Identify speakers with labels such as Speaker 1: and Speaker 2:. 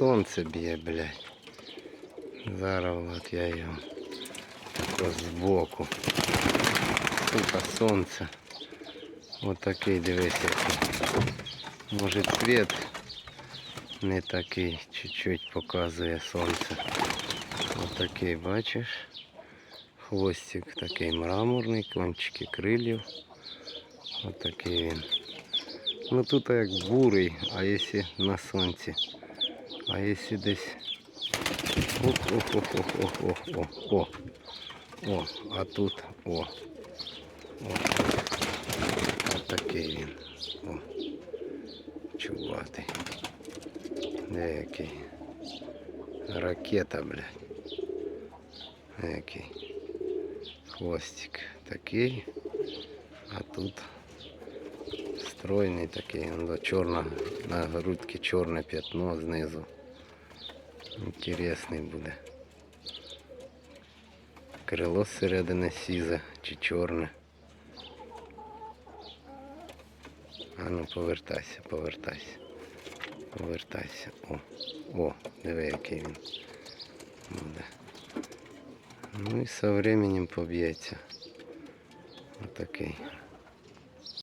Speaker 1: сонце б'є, блядь. Зараз от я його тако збоку. Сука, сонце. Отакий, дивись який. Може цвіт не такий, чуть-чуть показує сонце. Отакий, бачиш? Хвостик такий мраморний, кончики крилів. Отакий він. Ну тут як бурий, а якщо на сонці. А якщо десь. Ох, о. А тут о. О. Отакий він. О. Чуватий. Який? Ракета, блядь. Який. Хвостик такий. А тут стройний такий. Воно чорна, на грудці чорне п'ятно знизу. Інтересний буде. Крило зсередини сізе чи чорне. А ну повертайся, повертайся. Повертайся. О, о, диви, який він буде. Ну і со временем поб'ється. Отакий.